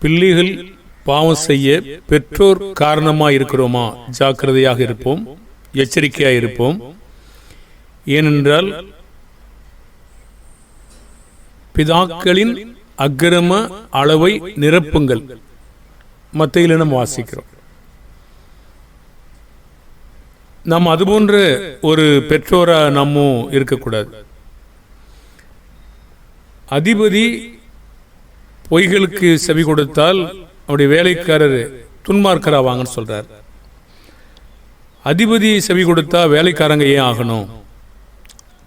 பிள்ளைகள் பாவம் செய்ய பெற்றோர் காரணமாக இருக்கிறோமா ஜாக்கிரதையாக இருப்போம் எச்சரிக்கையாக இருப்போம் ஏனென்றால் பிதாக்களின் அக்கிரம அளவை நிரப்புங்கள். மத்தையில் நம்ம வாசிக்கிறோம். நாம் அதுபோன்ற ஒரு பெற்றோரா நம்ம இருக்கக்கூடாது. அதிபதி பொய்களுக்கு செவி கொடுத்தால் அவருடைய வேலைக்காரர் துன்மார்க்கராவாங்கன்னு சொல்கிறார் அதிபதி செவி கொடுத்தா வேலைக்காரங்க ஏன் ஆகணும்?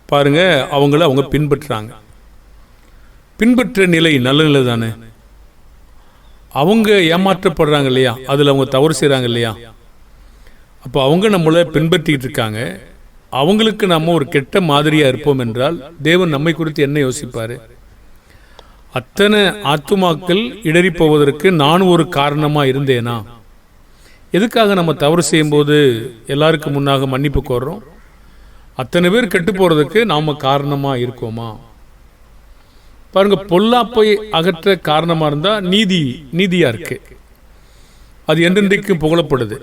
பாருங்க அவங்கள அவங்க பின்பற்றுறாங்க பின்பற்ற நிலை நல்ல நிலை தானே? அவங்க ஏமாற்றப்படுறாங்க இல்லையா? அதில் அவங்க தவறு செய்கிறாங்க இல்லையா? அப்போ அவங்க நம்மளை பின்பற்றிக்கிட்டு இருக்காங்க. அவங்களுக்கு நம்ம ஒரு கெட்ட மாதிரியாக இருப்போம் என்றால் தேவன் நம்மை குறித்து என்ன யோசிப்பார்? அத்தனை ஆத்துமாக்கள் இடறி போவதற்கு நான் ஒரு காரணமாக இருந்தேனா? எதுக்காக நம்ம தவறு செய்யும்போது எல்லாருக்கும் முன்னாக மன்னிப்பு கோர்றோம்? அத்தனை பேர் கெட்டு போகிறதுக்கு நாம் காரணமாக இருக்கோமா? பாருங்க பொல்லாப்பை அகற்ற காரணமாக இருந்தால் நீதி நீதியாக இருக்கு. அது என்றென்றைக்கும் புகழப்படுது.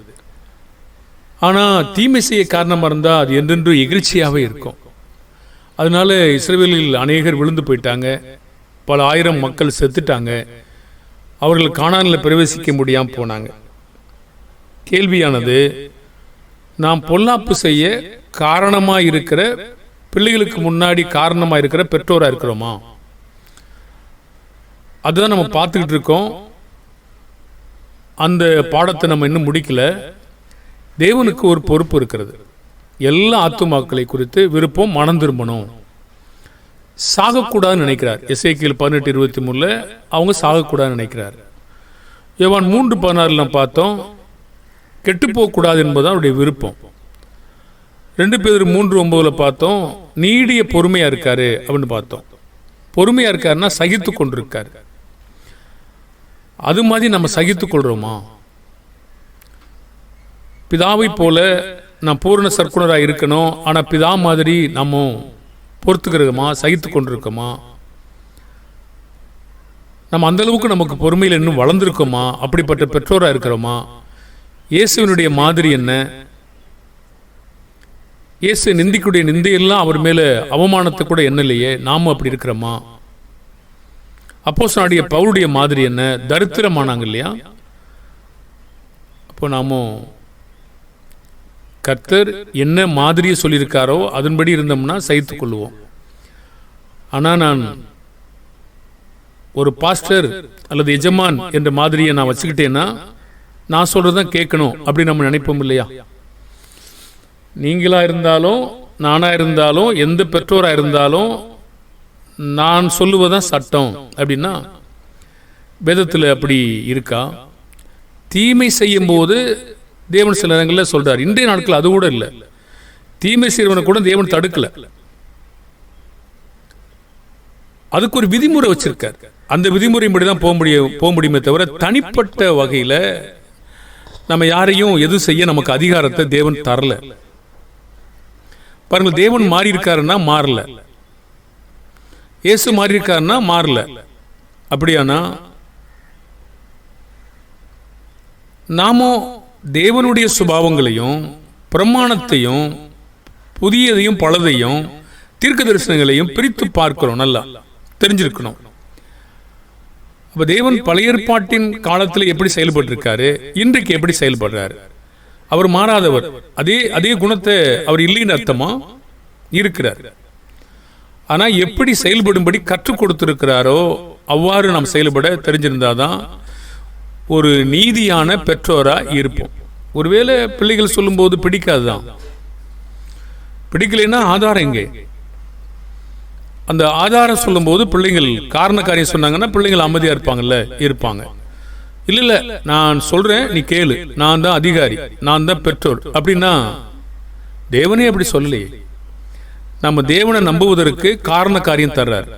ஆனால் தீமை செய்ய காரணமாக இருந்தால் அது என்றென்றும் எகிழ்ச்சியாகவே இருக்கும். அதனால இஸ்ரேலில் அநேகர் விழுந்து போயிட்டாங்க. பல ஆயிரம் மக்கள் செத்துட்டாங்க. அவர்கள் காணானில் பிரவேசிக்க முடியாமல் போனாங்க. கேள்வியானது நாம் பொல்லாப்பு செய்ய காரணமாக இருக்கிற பிள்ளைகளுக்கு முன்னாடி காரணமாக இருக்கிற பெற்றோராக இருக்கிறோமா? அதுதான் நம்ம பார்த்துக்கிட்டு இருக்கோம். அந்த பாடத்தை நம்ம இன்னும் முடிக்கல. தேவனுக்கு ஒரு பொறுப்பு இருக்கிறது. எல்லா ஆத்துமாக்களை குறித்து விருப்பம் மனம் திரும்பணும். சாகக்கூடாதுன்னு நினைக்கிறார். எஸ்ஐக்கியில் பதினெட்டு இருபத்தி மூணில் அவங்க சாகக்கூடாதுன்னு நினைக்கிறார். யோவான் மூன்று பதினாறுல பார்த்தோம் கெட்டு போகக்கூடாது என்பதுதான் அவருடைய விருப்பம். ரெண்டு பேர் மூன்று ஒன்பதில் பார்த்தோம் நீடிய பொறுமையாக இருக்காரு அப்படின்னு பார்த்தோம். பொறுமையாக இருக்காருன்னா சகித்து கொண்டிருக்கார். அது மாதிரி நம்ம சகித்து கொள்கிறோமா பிதாவை போல நான் பூர்ண சர்க்குணராக இருக்கணும் ஆனால் பிதா மாதிரி நம்ம பொறுத்துக்கிறோமா சகித்து கொண்டிருக்கோமா? நம்ம அந்த அளவுக்கு நமக்கு பொறுமையில் இன்னும் வளர்ந்துருக்கோமா? அப்படிப்பட்ட பெற்றோராக இருக்கிறோமா? இயேசுவினுடைய மாதிரி என்ன? இயேசு நிந்திக்குடைய நிந்தையெல்லாம் அவர் மேலே அவமானத்தை கூட என்ன இல்லையே? நாம் அப்படி இருக்கிறோமா? அப்போஸ் நாடிய பவுளுடைய மாதிரி என்ன? தரித்திரமானாங்க இல்லையா? அப்போ நாமும் கர்த்தர் என்ன மாதிரியை சொல்லியிருக்காரோ அதன்படி இருந்தோம்னா சகித்துக் கொள்வோம் ஆனால் நான் ஒரு பாஸ்டர் அல்லது எஜமான் என்ற மாதிரியை நான் வச்சுக்கிட்டேன்னா நான் சொல்றதான் கேட்கணும் அப்படி நம்ம நினைப்போம் இல்லையா? நீங்களா இருந்தாலும் நானாக இருந்தாலும் எந்த பெற்றோராக இருந்தாலும் நான் சொல்லுவதான் சட்டம் அப்படின்னா வேதத்தில் அப்படி இருக்கா? தீமை செய்யும் போது தேவன் சில நேரங்களில் சொல்கிறார் இன்றைய நாட்கள் அது கூட இல்லை. தீமை செய்வனை கூட தேவன் தடுக்கல. அதுக்கு ஒரு விதிமுறை வச்சிருக்கார். அந்த விதிமுறைப்படி தான் போக முடியும் போக முடியுமே தவிர தனிப்பட்ட வகையில் நம்ம யாரையும் எது செய்ய நமக்கு அதிகாரத்தை தேவன் தரல. பாருங்கள் தேவன் மாறி இருக்காருன்னா மாறல. இயேசு மாறி இருக்காருன்னா மாறல. அப்படியானா நாமும் தேவனுடைய சுபாவங்களையும் பிரமாணத்தையும் புதியதையும் பழதையும் தீர்க்க தரிசனங்களையும் பிரித்து பார்க்கிறோம் நல்லா. தெரிஞ்சிருக்கணும். அப்போ தேவன் பழைய ஏற்பாட்டின் காலத்தில் எப்படி செயல்பட்டிருக்காரு? இன்றைக்கு எப்படி செயல்படுறாரு? அவர் மாறாதவர். அதே அதே குணத்தை அவர் இல்லைன்னு அர்த்தமா? இருக்கிறார். ஆனால் எப்படி செயல்படும்படி கற்றுக் கொடுத்துருக்கிறாரோ அவ்வாறு நாம் செயல்பட தெரிஞ்சிருந்தாதான் ஒரு நீதியான பெற்றோராக இருப்போம். ஒருவேளை பிள்ளைகள் சொல்லும்போது பிடிக்காதுதான். பிடிக்கலைன்னா ஆதாரம் எங்கே? அந்த ஆதாரம் சொல்லும்போது பிள்ளைங்கள் காரண காரியம் சொன்னாங்கன்னா பிள்ளைங்கள் அமைதியாக இருப்பாங்கல்ல இருப்பாங்க. இல்லை இல்லை நான் சொல்கிறேன் நீ கேளு. நான் தான் அதிகாரி நான் தான் பெற்றோர். அப்படின்னா தேவனே அப்படி சொல்லலையே. நம்ம தேவனை நம்புவதற்கு காரண காரியம் தர்றார்.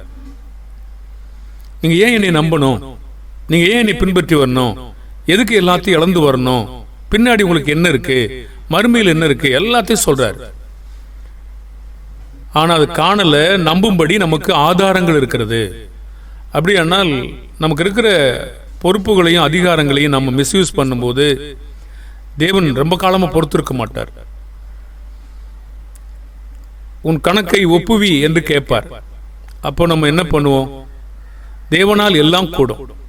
நீங்கள் ஏன் என்னை நம்பணும்? நீங்கள் ஏன் என்னை பின்பற்றி வரணும்? எதுக்கு எல்லாத்தையும் இழந்து வரணும்? பின்னாடி உங்களுக்கு என்ன இருக்கு? மறுமையில் என்ன இருக்கு? எல்லாத்தையும் சொல்றாரு. ஆனால் அது காணல நம்பும்படி நமக்கு ஆதாரங்கள் இருக்கிறது. அப்படியானால் நமக்கு இருக்கிற பொறுப்புகளையும் அதிகாரங்களையும் நம்ம மிஸ்யூஸ் பண்ணும்போது தேவன் ரொம்ப காலமாக பொறுத்திருக்க மாட்டார். உன் கணக்கை ஒப்புவி என்று கேட்பார். அப்போ நம்ம என்ன பண்ணுவோம்? தேவனால் எல்லாம் கூடும்.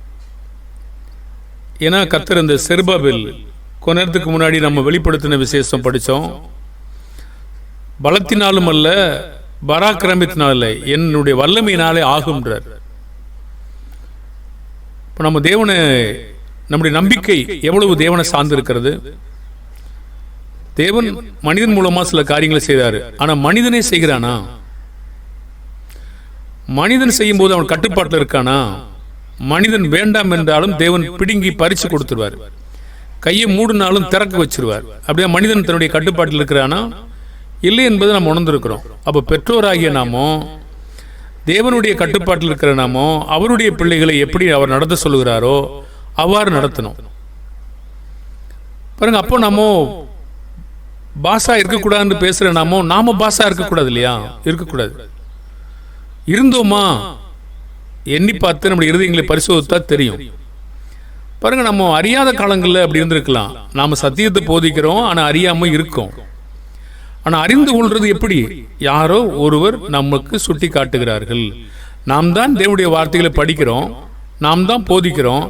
ஏன்னா கத்தர் இந்த செருபாபில் கொஞ்ச நேரத்துக்கு முன்னாடி நம்ம வெளிப்படுத்தின விசேஷம் படித்தோம். பலத்தினாலும் அல்ல பராக்கிரமத்தினால என்னுடைய வல்லமையினாலே ஆகும்ன்றார். இப்போ நம்ம தேவனை நம்முடைய நம்பிக்கை எவ்வளவு தேவனை சார்ந்து இருக்கிறது தேவன் மனிதன் மூலமாக சில காரியங்களை செய்கிறாரு ஆனால் மனிதனே செய்கிறானா? மனிதன் செய்யும் போது அவன் கட்டுப்பாட்டில் இருக்கானா? மனிதன் வேண்டாம் என்றாலும் தேவன் பிடுங்கி பறிச்சு கொடுத்துருவார். கையை மூடினாலும் திறக்க வச்சிருவார். அப்படியே மனிதன் தன்னுடைய கட்டுப்பாட்டில் இருக்கிறானா? இல்லை என்பதை நம்ம உணர்ந்திருக்கிறோம். அப்போ பெற்றோராகிய நாமோ தேவனுடைய கட்டுப்பாட்டில் இருக்கிற நாமோ அவருடைய பிள்ளைகளை எப்படி அவர் நடத்த சொல்லுகிறாரோ அவ்வாறு நடத்தணும். பாருங்க அப்போ நாமோ பாசா இருக்கக்கூடாதுன்னு பேசுகிற நாமோ நாம பாசா இருக்கக்கூடாது இல்லையா? இருக்கக்கூடாது. இருந்தோமா? எண்ணி பார்த்து நம்முடைய இருதயங்களை பரிசோதித்தா தெரியும். பாருங்க நம்ம அறியாத காலங்களில் அப்படி இருந்திருக்கலாம். நாம் சத்தியத்தை போதிக்கிறோம் ஆனால் அறியாமல் இருக்கோம். ஆனால் அறிந்து கொள்வது எப்படி? யாரோ ஒருவர் நமக்கு சுட்டி காட்டுகிறார்கள். நாம் தான் தேவனுடைய வார்த்தைகளை படிக்கிறோம் நாம் தான் போதிக்கிறோம்.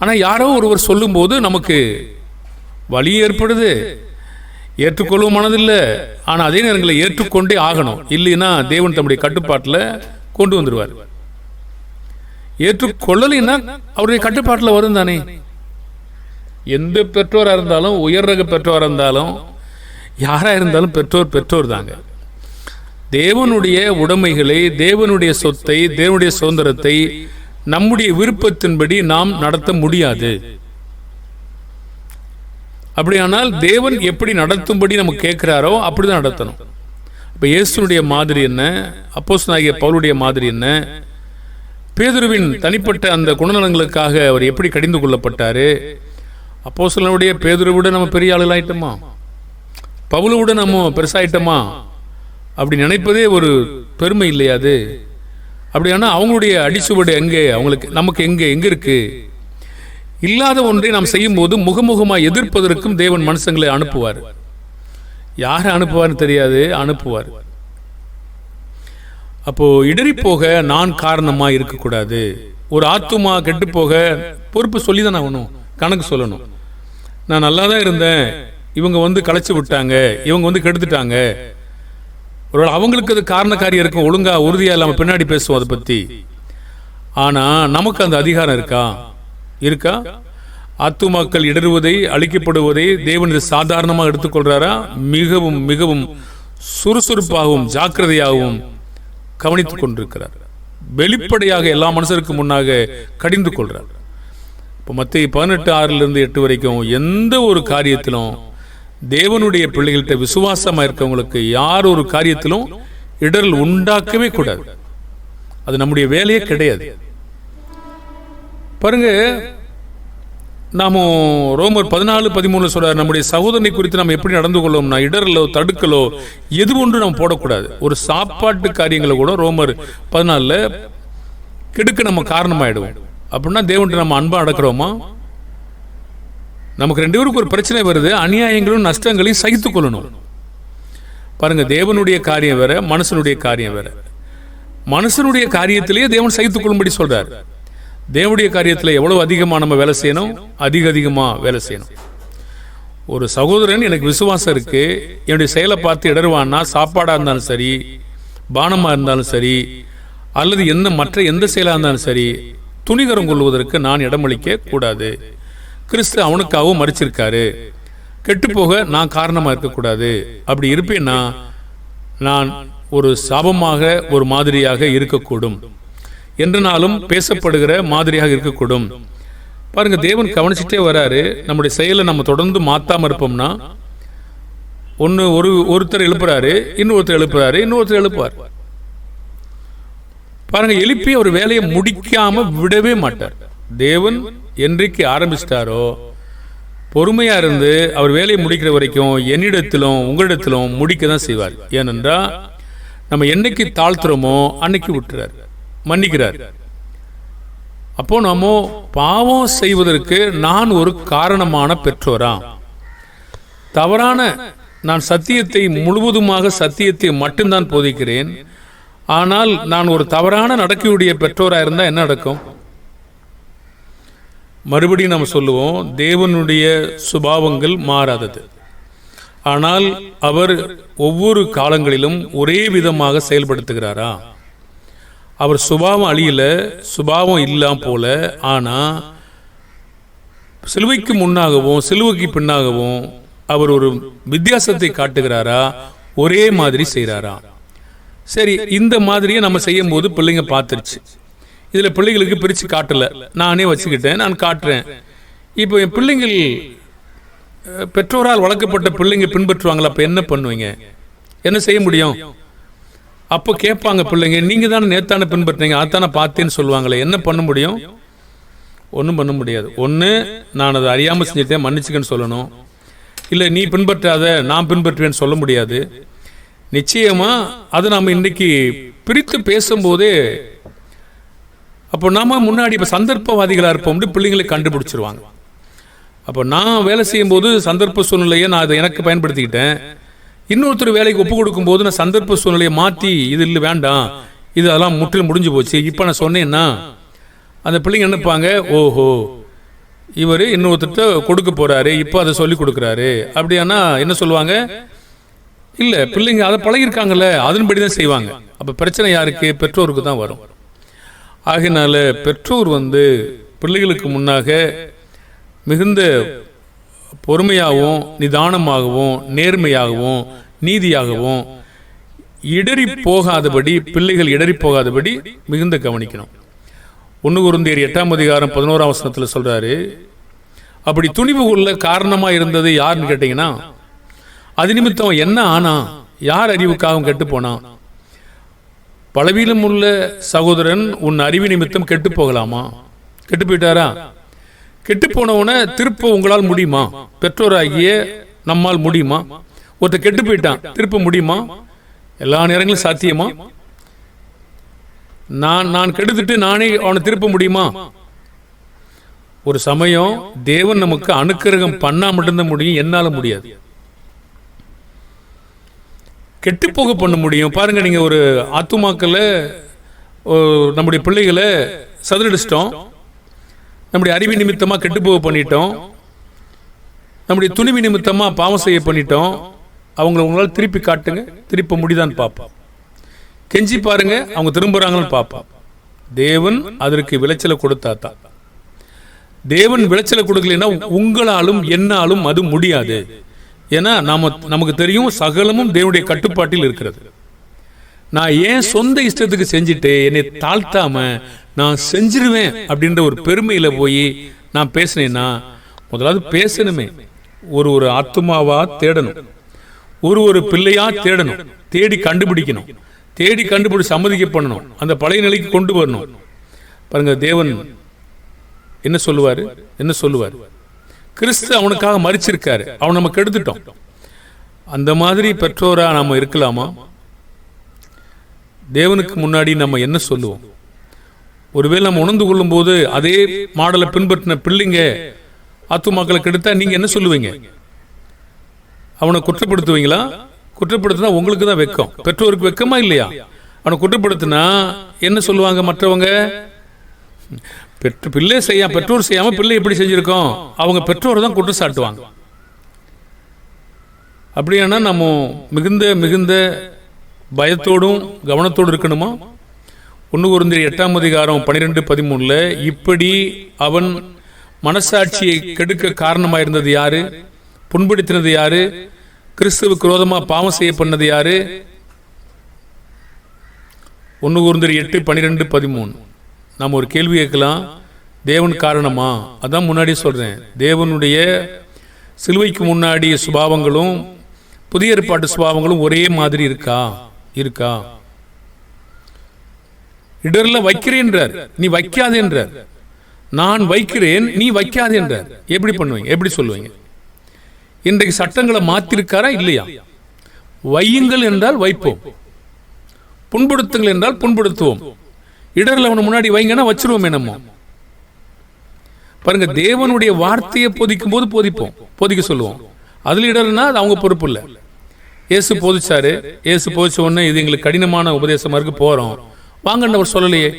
ஆனால் யாரோ ஒருவர் சொல்லும்போது நமக்கு வழி ஏற்படுது. ஏற்றுக்கொள்ளும் மனதில்லை. ஆனால் அதே நேரங்களில் ஏற்றுக்கொண்டே ஆகணும். இல்லைன்னா தேவன் தம்முடைய கட்டுப்பாட்டில் கொண்டு வந்துடுவார் ஏற்றுக்கொள்ளலைன்னா அவருடைய கட்டுப்பாட்டில் வரும் தானே எந்த பெற்றோராக இருந்தாலும் உயர் ரக பெற்றோராக இருந்தாலும் யாராக இருந்தாலும் பெற்றோர் பெற்றோர் தாங்க. தேவனுடைய உடைமைகளை தேவனுடைய சொத்தை தேவனுடைய சுதந்திரத்தை நம்முடைய விருப்பத்தின்படி நாம் நடத்த முடியாது. அப்படியானால் தேவன் எப்படி நடத்தும்படி நம்ம கேட்கிறாரோ அப்படிதான் நடத்தணும். இப்போ இயேசுனுடைய மாதிரி என்ன? அப்போஸ் நாகிய பவுலுடைய மாதிரி என்ன? பேதுருவின் தனிப்பட்ட அந்த குணநலங்களுக்காக அவர் எப்படி கடிந்து கொள்ளப்பட்டார்? அப்போ சிலனுடைய விட நம்ம பெரிய ஆளுகளாயிட்டோமா பவுலை நம்ம பெருசாயிட்டோமா? அப்படி நினைப்பதே ஒரு பெருமை இல்லையா அது? அப்படியானா அவங்களுடைய அடிச்சுவடு எங்கே? அவங்களுக்கு நமக்கு எங்கே? எங்கே இருக்குது இல்லாத ஒன்றை நாம் செய்யும்போது முகமுகமாக எதிர்ப்பதற்கும் தேவன் மனுஷங்களை அனுப்புவார். யாரை அனுப்புவார்னு தெரியாது அனுப்புவார். அப்போ இடறி போக நான் காரணமா இருக்கக்கூடாது. ஒரு ஆத்துமா கெட்டு போக பொறுப்பு சொல்லி தான் ஆகணும். கணக்கு சொல்லணும். நான் நல்லா தான் இருந்தேன். இவங்க வந்து களைச்சி விட்டாங்க. இவங்க வந்து கெடுத்துட்டாங்க. ஒருவேளை அவங்களுக்கு அது காரணக்காரியம் இருக்கும். ஒழுங்காக உறுதியாக இல்லாமல் பின்னாடி பேசுவோம் அதை பற்றி ஆனால் நமக்கு அந்த அதிகாரம் இருக்கா? இருக்கா? ஆத்துமாக்கள் இடறுவதை அழிக்கப்படுவதை தேவன் இது சாதாரணமாக எடுத்துக்கொள்கிறாரா மிகவும் மிகவும் சுறுசுறுப்பாகவும் ஜாக்கிரதையாகவும் கவனித்துக் கொண்டிருக்கிறார். வெளிப்படையாக எல்லா மனுஷருக்கு முன்னாக கடிந்து கொள்றார். இப்போ மத்திய பதினெட்டு ஆறிலிருந்து எட்டு வரைக்கும் எந்த ஒரு காரியத்திலும் தேவனுடைய பிள்ளைகள்கிட்ட விசுவாசமா இருக்கவங்களுக்கு யார் ஒரு காரியத்திலும் இடரல் உண்டாக்கவே கூடாது. அது நம்முடைய வேலையே கிடையாது. பாருங்க நாம ரோமர் பதினாலு பதிமூணு சொல்கிறார் நம்முடைய சகோதரனை குறித்து நம்ம எப்படி நடந்து கொள்ளோம்னா இடரலோ தடுக்கலோ எது ஒன்று நம்ம போடக்கூடாது. ஒரு சாப்பாட்டு காரியங்களை கூட ரோமர் பதினாலில் கெடுக்க நம்ம காரணமாயிடுவோம். அப்படின்னா தேவன்ட்டு நம்ம அன்பாக அடக்கிறோமா? நமக்கு ரெண்டு பேருக்கு ஒரு பிரச்சனை வருது அநியாயங்களும் நஷ்டங்களையும் சகித்து கொள்ளணும். பாருங்க தேவனுடைய காரியம் வேற மனுஷனுடைய காரியம் வேற. மனுஷனுடைய காரியத்திலேயே தேவன் சகித்துக் கொள்ளும்படி சொல்றார். தேவனுடைய காரியத்தில் எவ்வளோ அதிகமாக நம்ம வேலை செய்யணும்? அதிக அதிகமாக வேலை செய்யணும். ஒரு சகோதரன் எனக்கு விசுவாசம் இருக்குது என்னுடைய செயலை பார்த்து இடருவான்னா சாப்பாடாக இருந்தாலும் சரி பானமாக இருந்தாலும் சரி அல்லது எந்த மற்ற எந்த செயலாக இருந்தாலும் சரி துணிகரம் கொள்வதற்கு நான் இடமளிக்க கூடாது. கிறிஸ்து அவனுக்காகவும் மறிச்சிருக்காரு கெட்டுப்போக நான் காரணமாக இருக்கக்கூடாது. அப்படி இருப்பேன்னா நான் ஒரு சாபமாக ஒரு மாதிரியாக இருக்கக்கூடும். என்றனாலும் பேசப்படுகிற மாதிரியாக இருக்கக்கூடும். பாருங்க தேவன் கவனிச்சுட்டே வராரு. நம்முடைய செயலை நம்ம தொடர்ந்து மாத்தாம இருப்போம்னா ஒன்று ஒரு ஒருத்தர் எழுப்புறாரு இன்னொருத்தர் எழுப்புறாரு இன்னொருத்தர் எழுப்புவார். பாருங்க எழுப்பி அவர் வேலையை முடிக்காம விடவே மாட்டார். தேவன் என்றைக்கு ஆரம்பிச்சிட்டாரோ பொறுமையா இருந்து அவர் வேலையை முடிக்கிற வரைக்கும் என்னிடத்திலும் உங்களிடத்திலும் முடிக்க தான் செய்வார். ஏனென்றால் நம்ம என்னைக்கு தாழ்த்துறோமோ அன்னைக்கு விட்டுறாரு. மன்னிக்கிறார். அப்போ நம்ம பாவம் செய்வதற்கு நான் ஒரு காரணமான பெற்றோரா? தவறான நான் சத்தியத்தை முழுவதுமாக சத்தியத்தை மட்டும்தான் போதிக்கிறேன். ஆனால் நான் ஒரு தவறான நடக்கையுடைய பெற்றோரா இருந்தால் என்ன நடக்கும்? மறுபடியும் நம்ம சொல்லுவோம் தேவனுடைய சுபாவங்கள் மாறாதது. ஆனால் அவர் ஒவ்வொரு காலங்களிலும் ஒரே விதமாக செயல்படுத்துகிறாரா? அவர் சுபாவம் அழியல சுபாவம் இல்லாம போல ஆனால் சிலுவைக்கு முன்னாகவும் சிலுவைக்கு பின்னாகவும் அவர் ஒரு வித்தியாசத்தை காட்டுகிறாரா? ஒரே மாதிரி செய்கிறாரா சரி இந்த மாதிரியே நம்ம செய்யும் போது பிள்ளைங்க பார்த்துருச்சு. இதில் பிள்ளைகளுக்கு பிரித்து காட்டலை. நானே வச்சுக்கிட்டேன் நான் காட்டுறேன். இப்போ என் பிள்ளைங்கள் பெற்றோரால் வளர்க்கப்பட்ட பிள்ளைங்க பின்பற்றுவாங்களா? அப்போ என்ன பண்ணுவீங்க? என்ன செய்ய முடியும்? அப்போ கேட்பாங்க பிள்ளைங்க நீங்கள் தானே நேத்தானே பின்பற்றினீங்க அதானே பார்த்தேன்னு சொல்லுவாங்களே என்ன பண்ண முடியும்? ஒன்றும் பண்ண முடியாது. ஒன்று நான் அதை அறியாமல் செஞ்சுட்டேன் மன்னிச்சுக்கன்னு சொல்லணும். இல்லை நீ பின்பற்றாத நான் பின்பற்றுவேன்னு சொல்ல முடியாது. நிச்சயமாக அதை நாம் இன்றைக்கி பிரித்து பேசும்போதே அப்போ நாம் முன்னாடி இப்போ சந்தர்ப்பவாதிகளாக இருப்போம்னு பிள்ளைங்களை கண்டுபிடிச்சிருவாங்க. அப்போ நான் வேலை செய்யும்போது சந்தர்ப்ப சூழ்நிலையை நான் அதை எனக்கு பயன்படுத்திக்கிட்டேன். இன்னொருத்தர் வேலைக்கு ஒப்பு கொடுக்கும்போது நான் சந்தர்ப்ப சூழ்நிலையை மாற்றி இது இல்லை வேண்டாம். இது அதெல்லாம் முற்றிலும் முடிஞ்சு போச்சு. இப்போ நான் சொன்னேன்னா அந்த பிள்ளைங்க நினைப்பாங்க? ஓஹோ இவர் இன்னொருத்தர்கிட்ட கொடுக்க போகிறாரு இப்போ அதை சொல்லி கொடுக்குறாரு. அப்படியானா என்ன சொல்லுவாங்க? இல்லை பிள்ளைங்க அதை பழகிருக்காங்கல்ல அதன்படி தான் செய்வாங்க. அப்போ பிரச்சனை யாருக்கு? பெற்றோருக்கு தான் வரும். ஆகினால பெற்றோர் வந்து பிள்ளைகளுக்கு முன்னாக மிகுந்த பொறுமையாகவும் நிதானமாகவும் நேர்மையாகவும் நீதியாகவும் இடறி போகாதபடி பிள்ளைகள் இடறி போகாதபடி மிகுந்த கவனிக்கணும். ஒன்று குருந்தியர் எட்டாம் அதிகாரம் பதினோராம் வசனத்தில் சொல்றாரு அப்படி துணிவு கொள்ள காரணமாக இருந்தது யாருன்னு கேட்டிங்கன்னா அது நிமித்தம் என்ன ஆனா யார் அறிவுக்காகவும் கெட்டு போனான் பலவீனம் உள்ள சகோதரன் உன் அறிவு நிமித்தம் கெட்டு போகலாமா? கெட்டு போயிட்டாரா? கெட்டு போனவனை திருப்ப உங்களால் முடியுமா? பெற்றோராகிய நம்மால் முடியுமா? ஒருத்தர் கெட்டு போயிட்டான் திருப்ப முடியுமா? எல்லா நேரங்களும் சாத்தியமா? நான் நான் கெடுத்துட்டு நானே அவனை திருப்ப முடியுமா? ஒரு சமயம் தேவன் நமக்கு அனுக்கிரகம் பண்ணா மட்டும்தான் முடியும் என்னால முடியாது. கெட்டு போக பண்ண முடியும். பாருங்க நீங்க ஒரு ஆத்துமாக்களை ஓ, நம்முடைய பிள்ளைகளை சதுரடிச்சிட்டோம். நம்முடைய அறிவு நிமித்தமாக கெட்டுப்போக பண்ணிட்டோம். நம்முடைய துணிவு நிமித்தமாக பாவம் செய்ய பண்ணிட்டோம். அவங்கள உங்களால் திருப்பி காட்டுங்க. திருப்ப முடிதான்னு பார்ப்போம். கெஞ்சி பாருங்க அவங்க திரும்புறாங்கன்னு பார்ப்போம். தேவன் அதற்கு விளைச்சலை கொடுத்தாதான் தேவன் விளைச்சலை கொடுக்கலைன்னா உங்களாலும் என்னாலும் அது முடியாது. ஏன்னா நாம நமக்கு தெரியும் சகலமும் தேவனுடைய கட்டுப்பாட்டில் இருக்கிறது. நான் ஏன் சொந்த இஷ்டத்துக்கு செஞ்சுட்டு என்னை தாழ்த்தாம நான் செஞ்சிருவேன் அப்படின்ற ஒரு பெருமையில் போய் நான் பேசினேன்னா முதலாவது பேசணுமே. ஒரு ஒரு ஆத்மாவா தேடணும். ஒரு ஒரு பிள்ளையா தேடணும். தேடி கண்டுபிடிக்கணும். தேடி கண்டுபிடிச்சு சம்மதிக்க பண்ணணும். அந்த பழைய நிலைக்கு கொண்டு வரணும். பாருங்க தேவன் என்ன சொல்லுவார்? என்ன சொல்லுவார்? கிறிஸ்து அவனுக்காக மறிச்சிருக்காரு அவன் நம்ம கெடுத்துட்டோம். அந்த மாதிரி பெற்றோரா நாம் இருக்கலாமா? தேவனுக்கு முன்னாடி நம்ம என்ன சொல்லுவோம்? ஒருவேளை நம்ம உணர்ந்து கொள்ளும் போது அதே மாடலை பின்பற்றின பிள்ளைங்க ஆத்துமாக்களை கெடுத்தா நீங்க என்ன சொல்லுவீங்க? அவனை குற்றப்படுத்துவீங்களா? குற்றப்படுத்தினா உங்களுக்கு தான் வெக்கம். பெற்றோருக்கு வெக்கமா இல்லையா? அவனை குற்றப்படுத்தினா என்ன சொல்லுவாங்க மற்றவங்க? பெற்று பிள்ளை செய்ய பெற்றோர் செய்யாம பிள்ளை எப்படி செஞ்சிருக்கோம்? அவங்க பெற்றோர் தான் குற்றம் சாட்டுவாங்க. அப்படியானா நம்ம மிகுந்த மிகுந்த பயத்தோடும் கவனத்தோடு இருக்கணுமா? ஒன்று குருந்திய எட்டாம் அதிகாரம் பன்னிரெண்டு பதிமூணில் இப்படி அவன் மனசாட்சியை கெடுக்க காரணமாக இருந்தது யாரு? புண்படுத்தினது யாரு? கிறிஸ்துவுக்கு குரோதமாக பாவம் செய்ய பண்ணது யாரு? ஒன்று கூர்ந்தர் எட்டு பன்னிரெண்டு பதிமூணு. நாம் ஒரு கேள்வி கேட்கலாம். தேவன் காரணமா? அதான் முன்னாடி சொல்கிறேன் தேவனுடைய சிலுவைக்கு முன்னாடி சுபாவங்களும் புதிய ஏற்பாட்டு சுபாவங்களும் ஒரே மாதிரி இருக்கா? இருக்கா? இடர்ல வைக்கிறேன்றார். நீ வைக்காது என்றார் நான் வைக்கிறேன் நீ வைக்காது என்றார் எப்படி பண்ணுவீங்க? எப்படி சொல்லுவீங்க? இன்றைக்கு சட்டங்களை மாத்திருக்காரா இல்லையா? வையுங்கள் என்றால் வைப்போம். புண்படுத்துங்கள் என்றால் புண்படுத்துவோம். இடர்ல அவனை முன்னாடி வைங்கன்னா வச்சிருவோம் என்னமோ. பாருங்க தேவனுடைய வார்த்தையை போதிக்கும் போது போதிப்போம். போதிக்க சொல்லுவோம். அதுல இடர்னா அது அவங்க பொறுப்பு இல்லை. இயேசு போதிச்சாரு. இயேசு போதிச்ச உடனே இது எங்களுக்கு கடினமான உபதேசம் இருக்கு போறோம். வாங்கன்னு அவர் சொல்லலையே.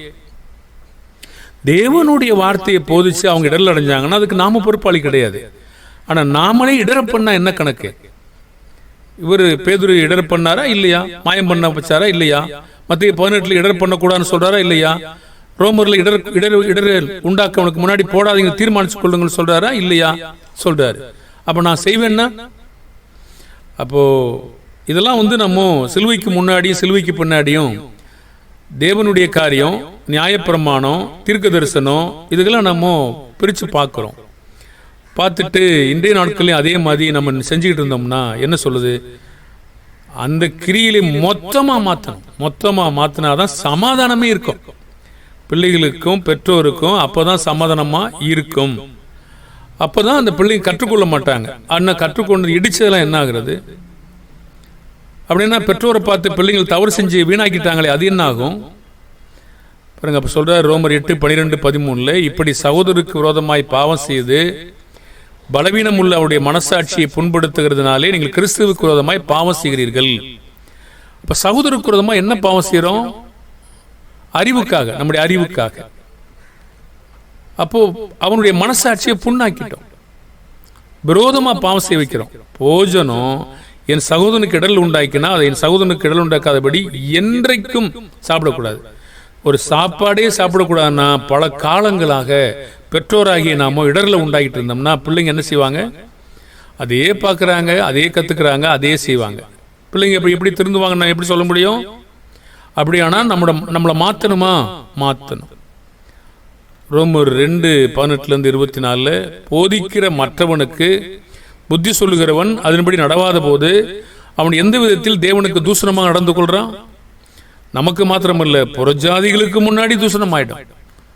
தேவனுடைய வார்த்தையை போதிச்சு அவங்க இடர்ல அடைஞ்சாங்கன்னா அதுக்கு நாம பொறுப்பாளி கிடையாது. ஆனா நாமளே இடர பண்ணா என்ன கணக்கு? இவர் பேதுரு இடர் பண்ணாரா இல்லையா? மாயம் பண்ண வச்சாரா இல்லையா? மத்திய பதினெட்டுல இடர் பண்ணக்கூடாதுன்னு சொல்றாரா இல்லையா? ரோமர்ல இடர் இடர் இடர் உண்டாக்க அவனுக்கு முன்னாடி போடாதீங்க தீர்மானிச்சு கொள்ளுங்கள் சொல்றாரா இல்லையா? சொல்றாரு. அப்ப நான் செய்வேன்னா? அப்போ இதெல்லாம் வந்து நம்ம சிலுவைக்கு முன்னாடியும் சிலுவைக்கு பின்னாடியும் தேவனுடைய காரியம் நியாயப்பிரமாணம் தீர்க்க தரிசனம் இதுக்கெல்லாம் நம்ம பிரித்து பார்க்குறோம். பார்த்துட்டு இன்றைய நாட்கள்லையும் அதே மாதிரி நம்ம செஞ்சுக்கிட்டு இருந்தோம்னா என்ன சொல்லுது? அந்த கிரியிலே மொத்தமாக மாற்றணும் மொத்தமாக மாற்றினா தான் சமாதானமே இருக்கும். பிள்ளைகளுக்கும் பெற்றோருக்கும் அப்போ தான் சமாதானமாக இருக்கும். அப்போ தான் அந்த பிள்ளைங்க கற்றுக்கொள்ள மாட்டாங்க. அண்ணன் கற்றுக்கொண்டு இடித்ததெல்லாம் என்ன ஆகுறது? அப்படின்னா பெற்றோரை பார்த்து பிள்ளைங்கள் தவறு செஞ்சு வீணாக்கிட்டாங்களே அது என்ன ஆகும்? பாருங்க அப்போ சொல்கிறார் ரோமர் எட்டு பனிரெண்டு பதிமூணுல இப்படி சகோதரருக்கு விரோதமாய் பாவம் செய்து பலவீனம் உள்ள அவருடைய மனசாட்சியை புண்படுத்துகிறதுனாலே நீங்கள் கிறிஸ்துவுக்கு விரோதமாய் பாவம் செய்கிறீர்கள். இப்போ சகோதரருக்கு விரோதமாக என்ன பாவம் செய்கிறோம் அறிவுக்காக நம்முடைய அறிவுக்காக. அப்போ அவனுடைய மனசாட்சியை புண்ணாக்கிட்டோம். விரோதமாக பாவம் செய்ய வைக்கிறோம். போஜனம் என் சகோதரனுக்கு இடல் உண்டாக்கினா அதை என் சகோதரனுக்கு இடல் உண்டாக்காதபடி என்றைக்கும் சாப்பிடக்கூடாது. ஒரு சாப்பாடே சாப்பிடக்கூடாதுன்னா பல காலங்களாக பெற்றோராகிய நாமோ இடரில் உண்டாகிட்டு இருந்தோம்னா பிள்ளைங்க என்ன செய்வாங்க? அதே பார்க்குறாங்க அதே கற்றுக்குறாங்க அதே செய்வாங்க. பிள்ளைங்க இப்போ எப்படி திருந்துவாங்க நான் எப்படி சொல்ல முடியும்? அப்படியானா நம்மளோட நம்மளை மாற்றணுமா மாற்றணும் ரோமர் ரெண்டு பதினெட்டுலேருந்து இருபத்தி நாலில் போதிக்கிற மற்றவனுக்கு புத்தி சொல்லுகிறவன் அதன்படி நடவாத போது அவன் எந்த விதத்தில் தேவனுக்கு தூஷணமாக நடந்து கொள்றான்? நமக்கு மாத்திரமல்ல புறஜாதிகளுக்கு முன்னாடி தூஷணம் ஆயிடும்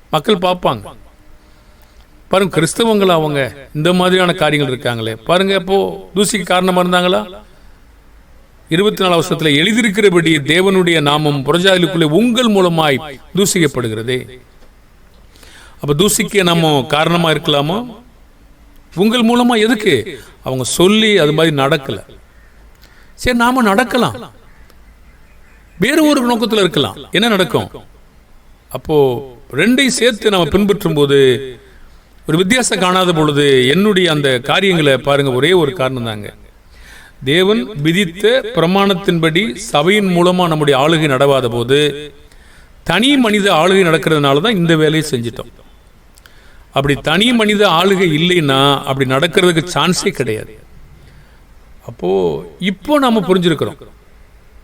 மக்கள் பார்ப்பாங்க. பாருங்க கிறிஸ்தவங்களா அவங்க? இந்த மாதிரியான காரியங்கள் இருக்காங்களே. பாருங்க இப்போ தூசிக்கு காரணமா இருந்தாங்களா? இருபத்தி நாலு வருஷத்துல எழுதியிருக்கிறபடி தேவனுடைய நாமம் புறஜாதிகளுக்குள்ளே உங்கள் மூலமாய் தூசிக்கப்படுகிறதே. அப்போ தூசிக்க நம்ம காரணமா இருக்கலாமா? உங்கள் மூலமா எதுக்கு? அவங்க சொல்லி அது மாதிரி நடக்கலை. சரி நாம நடக்கலாம். வேறு ஒரு நோக்கத்தில் இருக்கலாம். என்ன நடக்கும்? அப்போ ரெண்டையும் சேர்த்து நம்ம பின்பற்றும் போது ஒரு வித்தியாசம் காணாத பொழுது என்னுடைய அந்த காரியங்களை பாருங்க ஒரே ஒரு காரணம் தாங்க. தேவன் விதித்த பிரமாணத்தின்படி சபையின் மூலமா நம்முடைய ஆளுகை நடவாத போது தனி மனித ஆளுகை நடக்கிறதுனால தான் இந்த வேலையை செஞ்சிட்டோம். அப்படி தனி மனித ஆளுகை இல்லைன்னா அப்படி நடக்கிறதுக்கு சான்ஸே கிடையாது. அப்போ இப்போ நம்ம புரிஞ்சிருக்கிறோம்.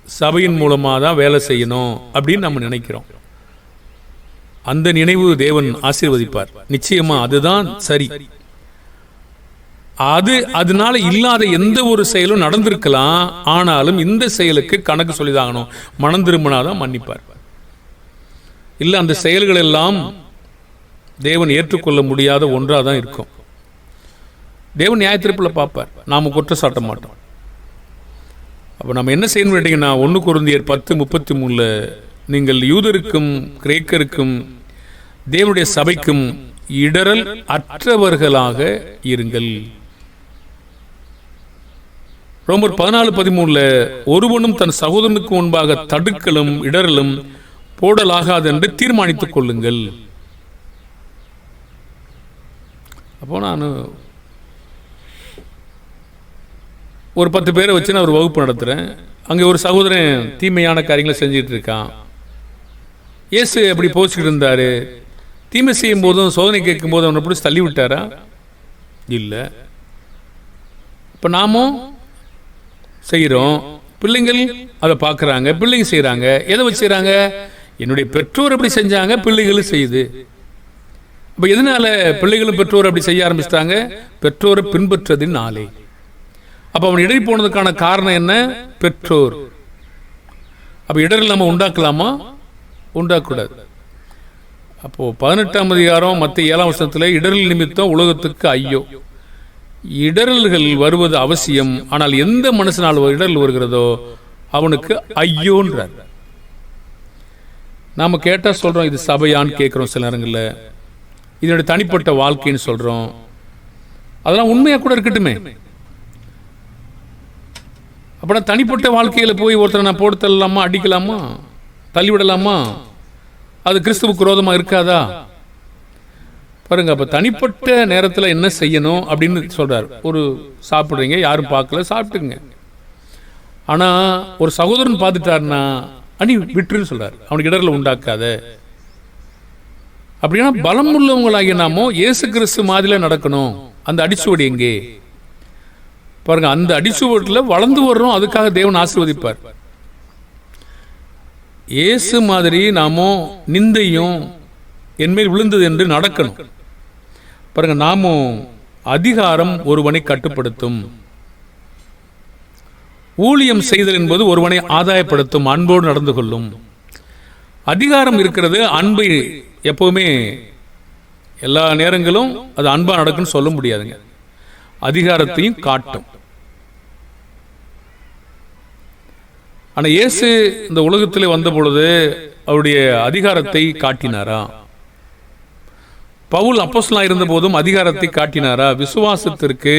சபையின் மூலமாக தான் வேலை செய்யணும் அப்படின்னு நம்ம நினைக்கிறோம். அந்த நினைவு தேவன் ஆசீர்வதிப்பார். நிச்சயமா அதுதான் சரி. அது அதனால இல்லாத எந்த ஒரு செயலும் நடந்திருக்கலாம். ஆனாலும் இந்த செயலுக்கு கணக்கு சொல்லிதாகணும் மனம் திரும்பினாதான் மன்னிப்பார். இல்ல அந்த செயல்கள் எல்லாம் தேவன் ஏற்றுக்கொள்ள முடியாத ஒன்றாக தான் இருக்கும். தேவன் நியாயத்திருப்பில் பார்ப்பார். நாம் குற்றம் சாட்ட மாட்டோம். அப்போ நம்ம என்ன செய்யணும் கேட்டிங்கன்னா ஒன்று குருந்தியர் பத்து முப்பத்தி மூணில் நீங்கள் யூதருக்கும் கிரேக்கருக்கும் தேவனுடைய சபைக்கும் இடரல் அற்றவர்களாக இருங்கள். ரோமர் பதினாலு பதிமூணுல ஒருவனும் தன் சகோதரனுக்கு முன்பாக தடுக்கலும் இடரலும் போடலாகாது என்று தீர்மானித்துக் கொள்ளுங்கள். அப்போ நான் ஒரு பத்து பேரை வச்சு நான் ஒரு வகுப்பு நடத்துகிறேன் அங்கே ஒரு சகோதரன் தீமையான காரியங்களை செஞ்சுட்டு இருக்கான். இயேசு அப்படி போச்சுக்கிட்டு இருந்தார். தீமை செய்யும் போதும் சோதனை கேட்கும் போதும் அவனை பிடிச்சி தள்ளி விட்டாரா? இல்லை. இப்போ நாமும் செய்கிறோம் பிள்ளைங்கள் அதை பார்க்குறாங்க பிள்ளைங்க செய்கிறாங்க எதை வச்சுக்கிறாங்க என்னுடைய பெற்றோர் எப்படி செஞ்சாங்க? பிள்ளைகளும் செய்யுது. அப்போ எதனால பிள்ளைகளும் பெற்றோர் அப்படி செய்ய ஆரம்பிச்சிட்டாங்க? பெற்றோரை பின்பற்றதின் நாளே. அப்போ அவன் இடறி போனதுக்கான காரணம் என்ன? பெற்றோர். அப்போ இடரில் நம்ம உண்டாக்கலாமா? உண்டாக்கக்கூடாது. அப்போது பதினெட்டாம் அதிகாரம் மற்ற ஏழாம் வருஷத்தில் இடரில் நிமித்தம் உலகத்துக்கு ஐயோ. இடரல்கள் வருவது அவசியம். ஆனால் எந்த மனுஷனால் இடரல் வருகிறதோ அவனுக்கு ஐயோன்றார். நாம் கேட்டால் சொல்கிறோம் இது சபையான்னு கேட்குறோம் சில நேரங்களில். இதனுடைய தனிப்பட்ட வாழ்க்கைன்னு சொல்கிறோம் அதெல்லாம் உண்மையாக கூட இருக்கட்டுமே. அப்பனா தனிப்பட்ட வாழ்க்கையில் போய் ஒருத்தரை நான் போட்டு தள்ளலாமா அடிக்கலாமா தள்ளிவிடலாமா? அது கிறிஸ்துவுக்கு குரோதமாக இருக்காதா? பாருங்க அப்போ தனிப்பட்ட நேரத்தில் என்ன செய்யணும் அப்படின்னு சொல்கிறார் ஒரு சாப்பிட்றீங்க யாரும் பார்க்கல சாப்பிட்டுங்க ஆனால் ஒரு சகோதரன் பார்த்துட்டாருன்னா அணி விட்டுருன்னு சொல்கிறார் அவனுக்கு இடரில் உண்டாக்காத. அப்படின்னா பலம் உள்ளவங்களாகிய நாமோ இயேசு கிறிஸ்து மாதிரில நடக்கணும். அந்த அடிச்சுவடி எங்கே? பாருங்க அந்த அடிச்சுவட்டில் வளர்ந்து வர்றோம் அதுக்காக தேவன் ஆசிர்வதிப்பார். இயேசு மாதிரி நாமோ நிந்தையும் என்மேல் விழுந்தது என்று நடக்கணும். பாருங்க நாமும் அதிகாரம் ஒருவனை கட்டுப்படுத்தும். ஊழியம் செய்தல் என்பது ஒருவனை ஆதாயப்படுத்தும் அன்போடு நடந்து கொள்ளும். அதிகாரம் இருக்கிறது அன்பை எப்போவுமே எல்லா நேரங்களும் அது அன்பாக நடக்குன்னு சொல்ல முடியாதுங்க. அதிகாரத்தையும் காட்டும். ஆனால் இயேசு இந்த உலகத்தில் வந்த பொழுது அவருடைய அதிகாரத்தை காட்டினாரா? பவுல் அப்போஸ்லாம் இருந்த போதும் அதிகாரத்தை காட்டினாரா? விசுவாசத்திற்கு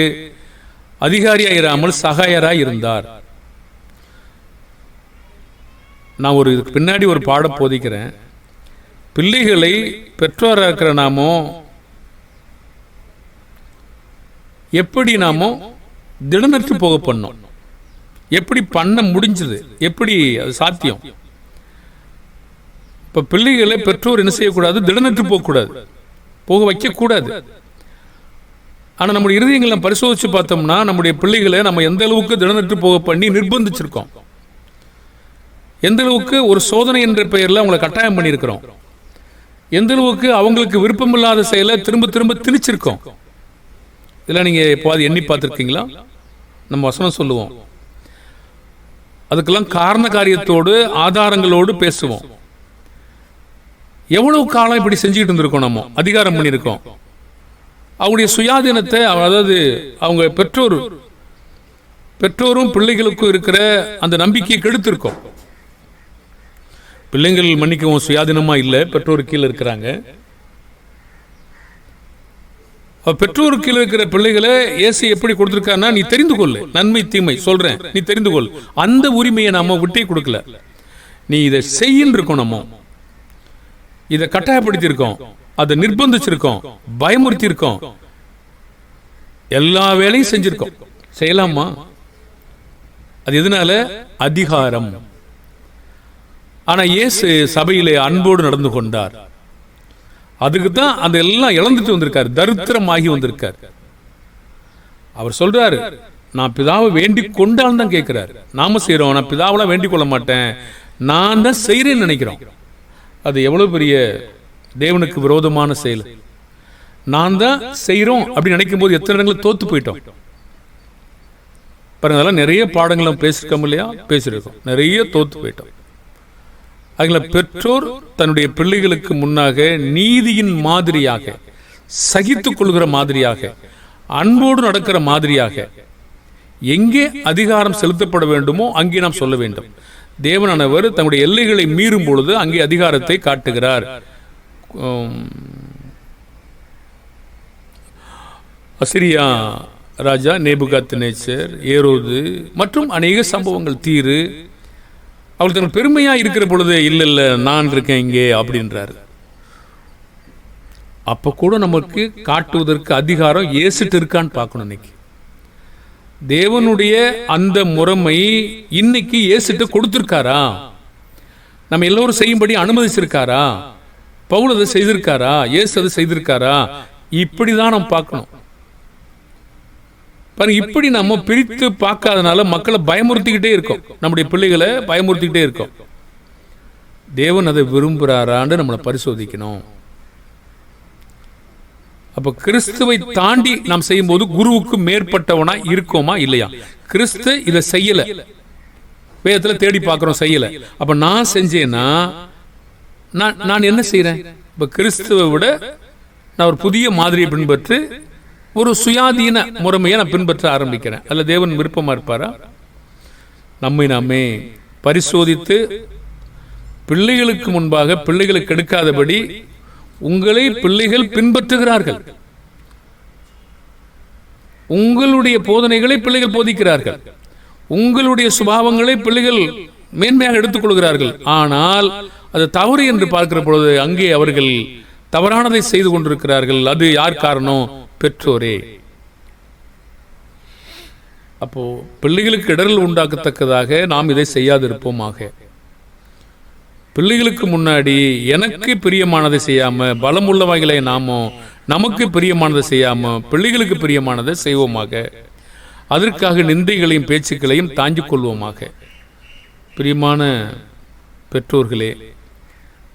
அதிகாரியாக இராமல் சகாயராக இருந்தார். நான் ஒரு இதுக்கு பின்னாடி ஒரு பாடம் போதிக்கிறேன். பிள்ளைகளை பெற்றோராக இருக்கிற நாமோ எப்படி நாமோ திடமற்று போக பண்ணோம். எப்படி பண்ண முடிஞ்சது? எப்படி அது சாத்தியம்? இப்போ பிள்ளைகளை பெற்றோர் என்ன செய்யக்கூடாது? திடநற்று போகக்கூடாது. போக வைக்கக்கூடாது. ஆனால் நம்முடைய இறுதியங்களை பரிசோதித்து பரிசோதிச்சு பார்த்தோம்னா நம்முடைய பிள்ளைகளை நம்ம எந்த அளவுக்கு திடநற்று போக பண்ணி நிர்பந்திச்சிருக்கோம்? எந்த அளவுக்கு ஒரு சோதனை என்ற பெயரில் அவங்களை கட்டாயம் பண்ணியிருக்கிறோம்? எந்த அளவுக்கு அவங்களுக்கு விருப்பமில்லாத செயலை திரும்ப திரும்ப திணிச்சிருக்கோம். இதெல்லாம் நீங்கள் எப்போது எண்ணி பார்த்துருக்கீங்களா? நம்ம வசனம் சொல்லுவோம். அதுக்கெல்லாம் காரண காரியத்தோடு ஆதாரங்களோடு பேசுவோம். எவ்வளவு காலம் இப்படி செஞ்சுக்கிட்டு இருந்திருக்கோம் நம்ம? அதிகாரம் பண்ணியிருக்கோம். அவங்களுடைய சுயாதீனத்தை அதாவது அவங்க பெற்றோர் பெற்றோரும் பிள்ளைகளுக்கும் இருக்கிற அந்த நம்பிக்கையை கெடுத்திருக்கோம். பிள்ளைங்கள் மன்னிக்கவும் சுயாதீனமா இல்லை பெற்றோர் கீழே இருக்கிறாங்க. பெற்றோர் கீழே இருக்கிற பிள்ளைகளை ஏசு எப்படி கொடுத்துருக்காருன்னா நீ தெரிந்து கொள்ளு நன்மை தீமை சொல்றேன் நீ தெரிந்து கொள். அந்த உரிமையை நாம விட்டே கொடுக்கல. நீ இதை செய்யின்னு இருக்கோம் நம்ம. இதை கட்டாயப்படுத்தி இருக்கோம் அதை நிர்பந்திச்சிருக்கோம் பயமுறுத்தி இருக்கோம் எல்லா வேலையும் செஞ்சிருக்கோம். செய்யலாமா? அது எதனால? அதிகாரம். ஆனா இயேசு சபையிலே அன்போடு நடந்து கொண்டார். அதுக்கு தான் அந்த எல்லாம் இழந்துட்டு வந்திருக்காரு தரித்திரமாகி வந்திருக்கார். அவர் சொல்றாரு நான் பிதாவை வேண்டி கொண்டால் தான் கேட்கிறார் நாம செய்யறோம் நான் பிதாவெல்லாம் வேண்டிக் கொள்ள மாட்டேன். நான் தான் செய்கிறேன்னு நினைக்கிறோம். அது எவ்வளவு பெரிய தேவனுக்கு விரோதமான செயல். நான் தான் செய்கிறோம் அப்படின்னு நினைக்கும் போது எத்தனை இடங்களில் தோத்து போயிட்டோம். பாருங்க அதெல்லாம் நிறைய பாடங்களை பேசியிருக்கோம் இல்லையா? பேசியிருக்கோம் நிறைய தோத்து போயிட்டோம். அதில் பெற்றோர் தன்னுடைய பிள்ளைகளுக்கு முன்னாக நீதியின் மாதிரியாக சகித்து கொள்கிற மாதிரியாக அன்போடு நடக்கிற மாதிரியாக எங்கே அதிகாரம் செலுத்தப்பட வேண்டுமோ அங்கே நாம் சொல்ல வேண்டும். தேவனானவர் தன்னுடைய எல்லைகளை மீறும் பொழுது அங்கே அதிகாரத்தை காட்டுகிறார். அசிரியா ராஜா நேபுகாத் நேச்சர் ஏரோது மற்றும் அநேக சம்பவங்கள் தீரு அவள் தனக்கு பெருமையாக இருக்கிற பொழுது இல்லை இல்லை நான் இருக்கேன் இங்கே அப்படின்றாரு. அப்போ கூட நமக்கு காட்டுவதற்கு அதிகாரம் ஏசிட்டு இருக்கான்னு பார்க்கணும் இன்னைக்கு. தேவனுடைய அந்த முறைமை இன்னைக்கு ஏசிட்டு கொடுத்துருக்காரா? நம்ம எல்லோரும் செய்யும்படி அனுமதிச்சிருக்காரா? பவுல் அதை செய்திருக்காரா? ஏசு அதை செய்திருக்காரா? இப்படிதான் நம்ம பார்க்கணும். பாருங்க இப்படி நம்ம பிரித்து பார்க்காதனால மக்களை பயமுறுத்திக்கிட்டே இருக்கோம். நம்முடைய பிள்ளைகளை பயமுறுத்திக்கிட்டே இருக்கோம். தேவன் அதை விரும்புகிறாரான்னு நம்மளை பரிசோதிக்கணும். அப்போ கிறிஸ்துவை தாண்டி நாம் செய்யும்போது குருவுக்கு மேற்பட்டவனா இருக்கோமா இல்லையா? கிறிஸ்து இதை செய்யல. வேதத்தில் தேடி பார்க்குறோம் செய்யலை. அப்போ நான் செஞ்சேன்னா நான் நான் என்ன செய்கிறேன் இப்போ கிறிஸ்துவை விட நான் ஒரு புதிய மாதிரியை பின்பற்று ஒரு சுயாதீன முறைமையை நான் பின்பற்ற ஆரம்பிக்கிறேன். அல்ல தேவன் விருப்பமா இருப்பாரா? நம்மை நாமே பரிசோதித்து பிள்ளைகளுக்கு முன்பாக பிள்ளைகளுக்கு எடுக்காதபடி உங்களை பிள்ளைகள் பின்பற்றுகிறார்கள். உங்களுடைய போதனைகளை பிள்ளைகள் போதிக்கிறார்கள். உங்களுடைய சுபாவங்களை பிள்ளைகள் மேன்மையாக எடுத்துக்கொள்கிறார்கள். ஆனால் அது தவறு என்று பார்க்கிற பொழுது அங்கே அவர்கள் தவறானதை செய்து கொண்டிருக்கிறார்கள். அது யார் காரணம்? பெற்றோரே. அப்போ பிள்ளைகளுக்கு இடரல் உண்டாக்கத்தக்கதாக நாம் இதை செய்யாதிருப்போமாக. பிள்ளைகளுக்கு முன்னாடி எனக்கு பிரியமானதை செய்யாம பலமுள்ளவைகளை நாமோ நமக்கு பிரியமானதை செய்யாம பிள்ளைகளுக்கு பிரியமானதை செய்வோமாக. அதற்காக நிந்தைகளையும் பேச்சுக்களையும் தாங்கிக் கொள்வோமாக. பிரியமான பெற்றோர்களே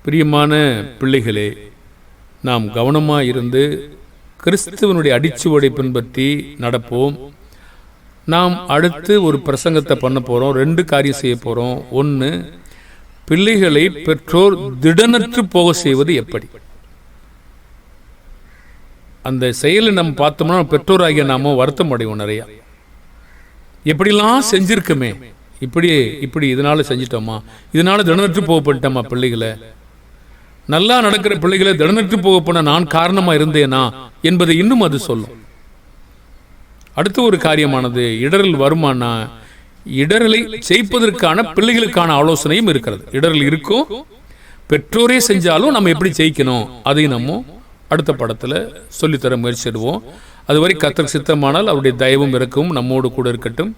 பிரியமான பிள்ளைகளே நாம் கவனமாக இருந்து கிறிஸ்துவனுடைய அடிச்சுவடை பின்பற்றி நடப்போம். நாம் அடுத்து ஒரு பிரசங்கத்தை பண்ண போகிறோம் ரெண்டு காரியம் செய்ய போகிறோம் ஒன்று பிள்ளைகளை பெற்றோர் திடனற்று போக செய்வது எப்படி? அந்த செயலை நம்ம பார்த்தோம்னா பெற்றோராகிய நாம வருத்தம் அடைவோம் நிறையா. எப்படிலாம் செஞ்சிருக்குமே. இப்படி இப்படி இதனால செஞ்சிட்டோமா? இதனால திடனற்று போகப்பட்டோமா பிள்ளைகளை? நல்லா நடக்கிற பிள்ளைகளை திடனற்று போக போன நான் காரணமாக இருந்தேனா என்பதை இன்னும் அது சொல்லும். அடுத்த ஒரு காரியமானது இடரல் வருமானா இடரலை ஜெயிப்பதற்கான பிள்ளைகளுக்கான ஆலோசனையும் இருக்கிறது. இடரல் இருக்கும் பெற்றோரே செஞ்சாலும் நம்ம எப்படி ஜெயிக்கணும் அதையும் நம்ம அடுத்த படத்தில் சொல்லித்தர முயற்சிடுவோம் அதுவரை கத்தர் சித்தமானால் அவருடைய தயவும் இருக்கும் நம்மோடு கூட இருக்கட்டும்.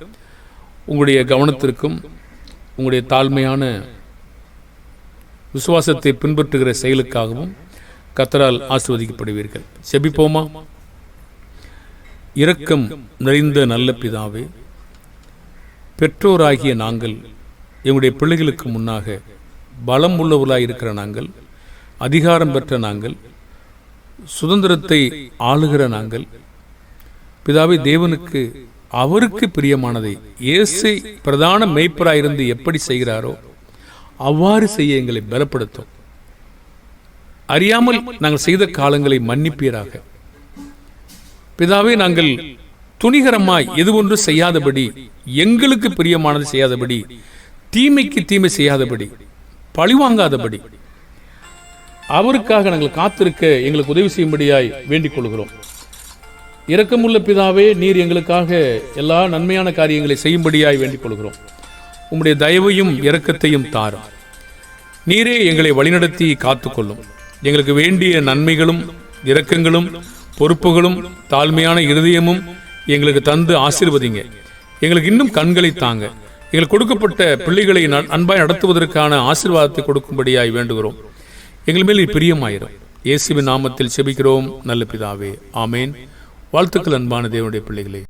உங்களுடைய கவனத்திற்கும் உங்களுடைய தாழ்மையான விசுவாசத்தை பின்பற்றுகிற செயலுக்காகவும் கத்தரால் ஆசிர்வதிக்கப்படுவீர்கள். செபிப்போமா? இரக்கம் நிறைந்த நல்ல பிதாவே பெற்றோராகிய நாங்கள் எங்களுடைய பிள்ளைகளுக்கு முன்னாக பலம் உள்ளவர்களாக இருக்கிற நாங்கள் அதிகாரம் பெற்ற நாங்கள் சுதந்திரத்தை ஆளுகிற நாங்கள் பிதாவை தேவனுக்கு அவருக்கு பிரியமானதை இயேசு பிரதான மெய்ப்பராயிருந்து எப்படி செய்கிறாரோ அவ்வாறு செய்ய எங்களை பலப்படுத்தும். அறியாமல் நாங்கள் செய்த காலங்களை மன்னிப்பீராக. பிதாவே நாங்கள் துணிகரமாய் எது ஒன்று செய்யாதபடி எங்களுக்கு பிரியமானது செய்யாதபடி தீமைக்கு தீமை செய்யாதபடி பழிவாங்காதபடி அவருக்காக நாங்கள் காத்திருக்க எங்களுக்கு உதவி செய்யும்படியாய் வேண்டிக் கொள்கிறோம் இரக்கமுள்ள பிதாவே நீர் எங்களுக்காக எல்லா நன்மையான காரியங்களை செய்யும்படியாய் வேண்டிக் கொள்கிறோம் உம்முடைய தயவையும் இரக்கத்தையும் தாரும். நீரே எங்களை வழிநடத்தி காத்துக்கொள்ளும். எங்களுக்கு வேண்டிய நன்மைகளும் இரக்கங்களும் பொறுப்புகளும் தாழ்மையான இருதயமும் எங்களுக்கு தந்து ஆசீர்வதிங்க. எங்களுக்கு இன்னும் கண்களை தாங்க. எங்களுக்கு கொடுக்கப்பட்ட பிள்ளைகளை அன்பாய் நடத்துவதற்கான ஆசீர்வாதத்தை கொடுக்கும்படியாய் வேண்டுகிறோம். எங்கள் மேல் பிரியமாயிரும். இயேசுவின் நாமத்தில் செபிக்கிறோம். நல்ல பிதாவே. ஆமேன். வாழ்த்துக்கள் அன்பான தேவனுடைய பிள்ளைகளே.